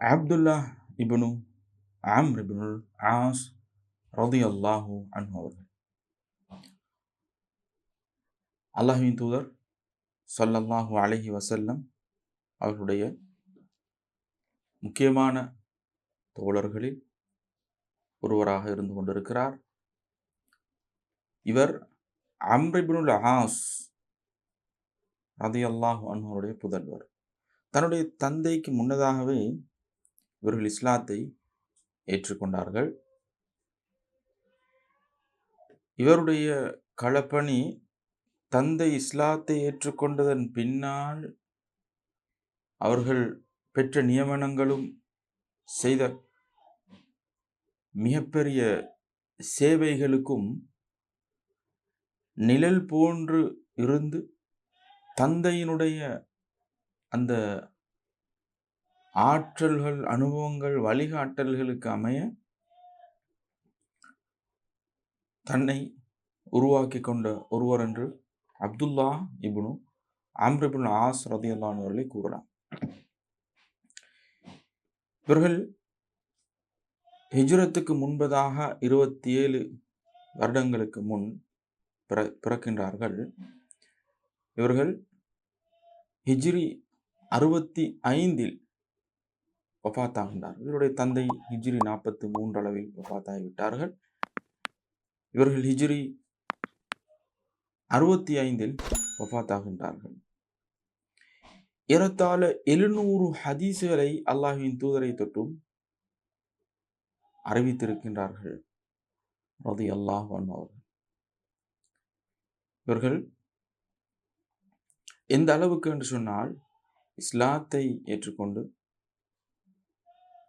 Abdullah இபனு ஆம்ர் இபனுல் as ரதி அல்லாஹு அன்ஹு அவர்கள். அல்லாஹின் தூதர் ஸல்லல்லாஹு அலஹி வசல்லம் அவர்களுடைய முக்கியமான தோழர்களில் ஒருவராக இருந்து கொண்டிருக்கிறார். இவர் அம்ரிபுனுல் ஆஸ் ரதி அல்லாஹ் அன்ஹருடைய புதல்வர். தன்னுடைய தந்தைக்கு முன்னதாகவே இவர்கள் இஸ்லாத்தை ஏற்றுக்கொண்டார்கள். இவருடைய களப்பணி தந்தை இஸ்லாத்தை ஏற்றுக்கொண்டதன் பின்னால் அவர்கள் பெற்ற நியமனங்களும் செய்த மிகப்பெரிய சேவைகளுக்கும் நிழல் போன்று இருந்து தந்தையினுடைய அந்த ஆற்றல்கள் அனுபவங்கள் வழிகாட்டல்களுக்கு அமைய தன்னை உருவாக்கி கொண்ட ஒருவர் என்று அப்துல்லா இபுனு ஆம்ரிபுல் ஆஸ் ரதியல்லான் அவர்களை கூறலாம். இவர்கள் ஹிஜ்ரத்துக்கு முன்பதாக இருபத்தி ஏழு வருடங்களுக்கு முன் பிற பிறக்கின்றார்கள். இவர்கள் ஹிஜ்ரி அறுபத்தி ஐந்தில் ஒப்பாத்தாகின்றார். இவருடைய தந்தை ஹிஜ்ரி நாற்பத்தி மூன்று அளவில் ஒப்பாத்தாகிவிட்டார்கள். இவர்கள் ஹிஜ்ரி அறுபத்தி ஐந்தில் வஃத்தாகின்றார்கள் ஏறத்தாழ எழுநூறு ஹதீசுகளை அல்லாஹின் தூதரை தொட்டும் அறிவித்திருக்கின்றார்கள். ரதி அல்லாஹ் அவர்கள். இவர்கள் எந்த அளவுக்கு என்று சொன்னால் இஸ்லாத்தை ஏற்றுக்கொண்டு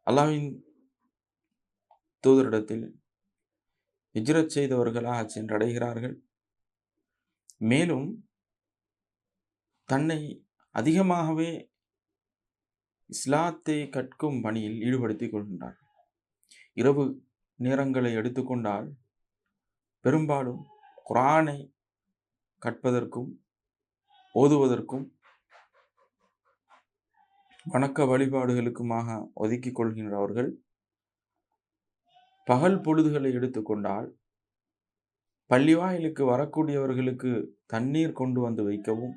அல்லாவின் தூதரிடத்தில் ஹிஜ்ரத் செய்தவர்களாக சென்றடைகிறார்கள். மேலும் தன்னை அதிகமாகவே இஸ்லாத்தை கற்கும் பணியில் ஈடுபடுத்திக் கொள்கின்றார் இரவு நேரங்களை எடுத்துக்கொண்டால் பெரும்பாலும் குரானை கற்பதற்கும் ஓதுவதற்கும் வணக்க வழிபாடுகளுக்குமாக ஒதுக்கிக் கொள்கின்றவர்கள் பகல் பொழுதுகளை எடுத்துக்கொண்டால் பள்ளிவாயிலுக்கு வரக்கூடியவர்களுக்கு தண்ணீர் கொண்டு வந்து வைக்கவும்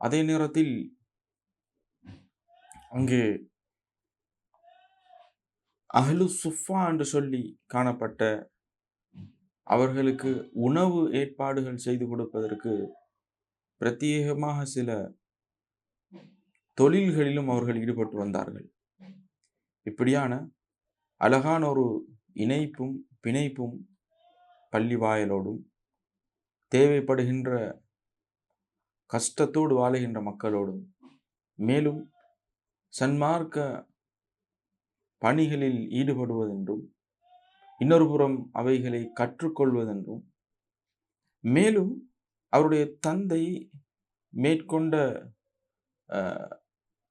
அதே நேரத்தில் அங்கே அஹ்லு சுஃபா என்று சொல்லி காணப்பட்ட அவர்களுக்கு உணவு ஏற்பாடுகள் செய்து கொடுப்பதற்கு பிரத்யேகமாக சில தொழில்களிலும் அவர்கள் ஈடுபட்டு வந்தார்கள். இப்படியான அழகான ஒரு இணைப்பும் பிணைப்பும் பள்ளி வாயலோடும் தேவைப்படுகின்ற கஷ்டத்தோடு வாழுகின்ற மக்களோடும் மேலும் சன்மார்க்க பணிகளில் ஈடுபடுவதென்றும் இன்னொரு புறம் அவைகளை கற்றுக்கொள்வதென்றும் மேலும் அவருடைய தந்தை மேற்கொண்ட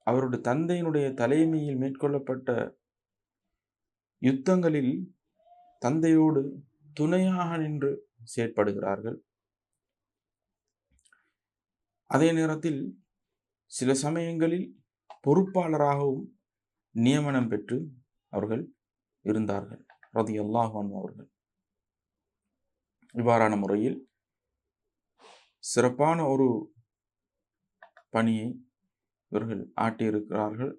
அவருடைய தந்தையினுடைய தலைமையில் மேற்கொள்ளப்பட்ட யுத்தங்களில் தந்தையோடு துணையாக நின்று செயற்படுகிறார்கள். அதே நேரத்தில் சில சமயங்களில் பொறுப்பாளராகவும் நியமனம் பெற்று அவர்கள் இருந்தார்கள். ரதி அல்லாஹான் அவர்கள். இவ்வாறான முறையில் சிறப்பான ஒரு பணியை இவர்கள் ஆட்டியிருக்கிறார்கள்.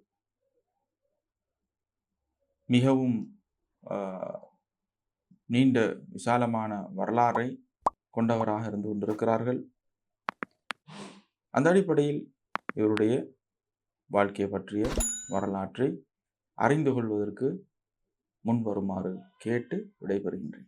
மிகவும் நீண்ட விசாலமான வரலாறை கொண்டவராக இருந்து கொண்டிருக்கிறார்கள். அந்த அடிப்படையில் இவருடைய வாழ்க்கையை பற்றிய வரலாற்றை அறிந்து கொள்வதற்கு முன்வருமாறு கேட்டு விடைபெறுகின்றேன்.